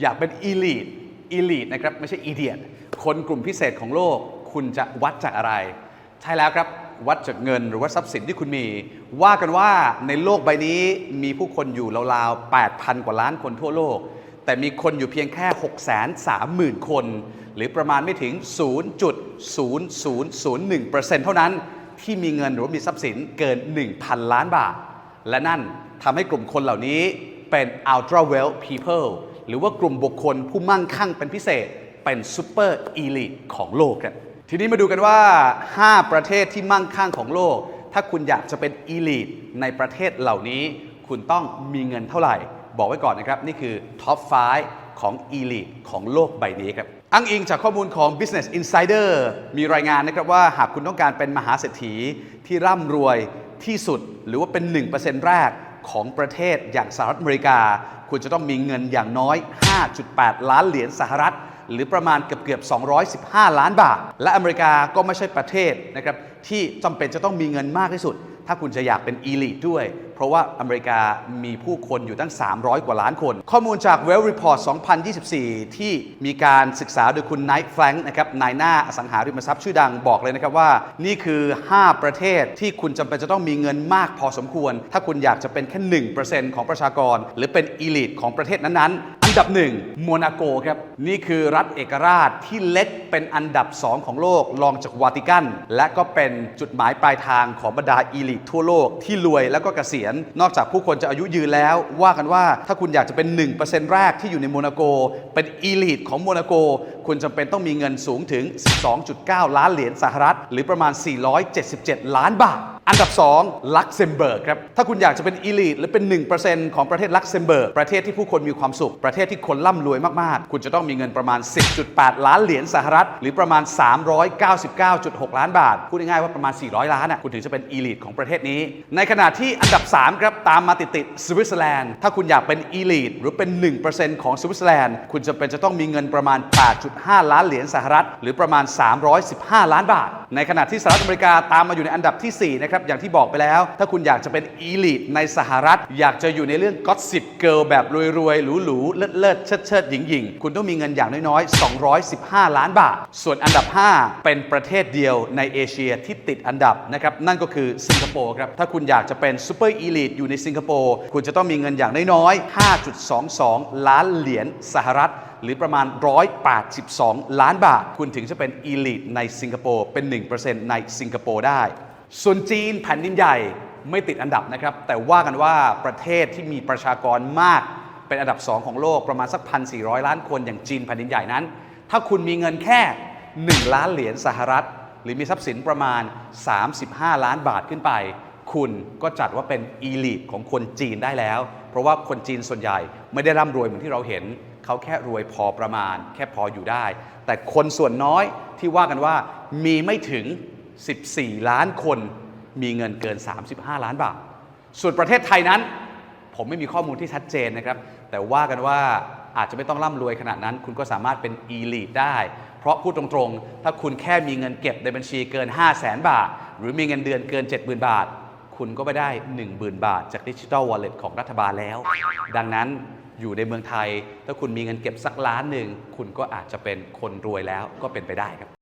อยากเป็น elite elite นะครับไม่ใช่ idiot คนกลุ่มพิเศษของโลก คุณจะวัดจากอะไร ใช่แล้วครับวัดจากเงินหรือว่าทรัพย์สินที่คุณมี ว่ากันว่าในโลกใบนี้มีผู้คนอยู่ราวๆ 8,000 กว่าล้านคนทั่วโลก แต่มีคนอยู่เพียงแค่ 630,000 คน หรือประมาณไม่ถึง 0.0001%เท่านั้น ที่มีเงินหรือว่ามีทรัพย์สินเกิน 1,000 ล้านบาท และนั่นทำให้กลุ่มคนเหล่านี้เป็น ultra wealth people หรือว่ากลุ่มบุคคลผู้มั่งคั่งเป็นพิเศษเป็น super elite ของโลกครับทีนี้มาดูกันว่า 5 ประเทศที่มั่งคั่งของโลก ถ้าคุณอยากจะเป็น elite ในประเทศเหล่านี้ คุณต้องมีเงินเท่าไหร่ บอกไว้ก่อนนะครับ นี่คือ top 5ของ elite ของโลกใบนี้ครับอ้างอิงจากข้อมูลของ Business Insider มีรายงานนะครับว่าหากคุณต้องการเป็นมหาเศรษฐีที่ร่ำรวยที่สุดหรือว่าเป็น 1%แรก ของประเทศอย่างสหรัฐอเมริกา คุณจะต้องมีเงินอย่างน้อย 5.8 ล้านเหรียญสหรัฐ หรือประมาณเกือบเกือบ 215 ล้านบาท และอเมริกาก็ไม่ใช่ประเทศนะครับที่จำเป็นจะต้องมีเงินมากที่สุด ถ้าคุณจะอยากเป็น elite ด้วย เพราะว่าอเมริกามีผู้คนอยู่ตั้ง 300 กว่าล้านคน ข้อมูลจาก Well Report 2024 ที่มีการศึกษาโดยคุณ Knight Frank นะครับนายหน้าอสังหาริมทรัพย์ชื่อดังบอกเลยนะครับว่า นี่คือ 5 ประเทศที่คุณจำเป็นจะต้องมีเงินมากพอสมควร ถ้าคุณอยากจะเป็นแค่ 1%ของประชากร หรือเป็น elite ของประเทศนั้นๆ อันดับหนึ่งโมนาโกครับ นี่คือรัฐเอกราชที่เล็กเป็นอันดับ 2 ของโลกรองจากวาติกัน และก็เป็นจุดหมายปลายทางของบรรดาอีลิททั่วโลกที่รวยแล้วก็เกษียณ นอกจากผู้คนจะอายุยืนแล้ว ว่ากันว่าถ้าคุณอยากจะเป็น 1%แรกที่อยู่ในโมนาโก เป็นอีลิทของโมนาโก คุณจำเป็นต้องมีเงินสูงถึง 12.9 ล้านเหรียญสหรัฐ หรือประมาณ 477 ล้านบาท อันดับ 2 ลักเซมเบิร์กครับ ถ้าคุณอยากจะเป็นอีลิทหรือเป็น 1%ของประเทศลักเซมเบิร์ก ประเทศที่ผู้คนมีความสุข ประเทศที่คนร่ำรวยมากๆ คุณจะต้องมีเงินประมาณ 10.8 ล้านเหรียญสหรัฐ หรือประมาณ 399.6 ล้านบาท พูดง่ายๆว่าประมาณ 400 ล้านอะคุณถึงจะเป็นอีลิทของประเทศนี้ ในขณะที่อันดับ 3 ครับ ตามมาติดๆสวิตเซอร์แลนด์ ถ้าคุณอยากเป็นอีลิทหรือเป็น 1%ของสวิตเซอร์แลนด์ คุณจะเป็นจะต้องมีเงินประมาณ5 ล้านเหรียญสหรัฐ หรือประมาณ 315 ล้านบาท ในขณะที่สหรัฐอเมริกาตามมาอยู่ในอันดับทีสี่ 4 นะครับ อย่างที่บอกไปแล้ว ถ้าคุณอยากจะเป็นอีลิทในสหรัฐ อยากจะอยู่ในเรื่องก็ s สิบเกิลแบบรวยๆ หรูๆ เลิศๆเชิดๆหญิงๆคุณต้องมีเงินอย่างน้อยๆ 215 ล้านบาท ส่วนอันดับ 5 เป็นประเทศเดียวในเอเชียที่ติดอันดับนะครับนั่นก็คือสิงคโปร์ครับถ้าคุณอยากจะเป็นซูเปอร์อีลิทอยู่ในสิงคโปร์คุณจะต้องมีเงินอย่างน้อยๆ5.22 ล้านเหรียญสหรัฐ หรือประมาณ 182 ล้านบาท คุณถึงจะเป็นอีลิทในสิงคโปร์เป็นหนึ่ง1%ในสิงคโปร์ได้ ส่วนจีนแผ่นดินใหญ่ไม่ติดอันดับนะครับ แต่ว่ากันว่าประเทศที่มีประชากรมากเป็นอันดับ 2 ของโลกประมาณสัก 1,400 ล้านคนอย่างจีนแผ่นดินใหญ่นั้น ถ้าคุณมีเงินแค่ 1 ล้านเหรียญสหรัฐ หรือมีทรัพย์สินประมาณ 35 ล้านบาทขึ้นไป คุณก็จัดว่าเป็นอีลิทของคนจีนได้แล้ว เพราะว่าคนจีนส่วนใหญ่ไม่ได้ร่ำรวยเหมือนที่เราเห็น เขาแค่รวยพอประมาณ แค่พออยู่ได้ แต่คนส่วนน้อยที่ว่ากันว่ามีไม่ถึง 14 ล้านคนมีเงินเกิน 35 ล้านบาท ส่วนประเทศไทยนั้น ผมไม่มีข้อมูลที่ชัดเจนนะครับ แต่ว่ากันว่าอาจจะไม่ต้องร่ำรวยขนาดนั้น คุณก็สามารถเป็น elite ได้ เพราะพูดตรงๆ ถ้าคุณแค่มีเงินเก็บในบัญชีเกิน 5 0 0แสนบาท หรือมีเงินเดือนเกิน 70,000 บาท คุณก็ไปได้ 10,000 บาท จากดิจิ t a ลวอลเล็ตของรัฐบาลแล้ว ดังนั้น อยู่ในเมืองไทย ถ้าคุณมีเงินเก็บสักล้านหนึ่ง คุณก็อาจจะเป็นคนรวยแล้วก็เป็นไปได้ครับ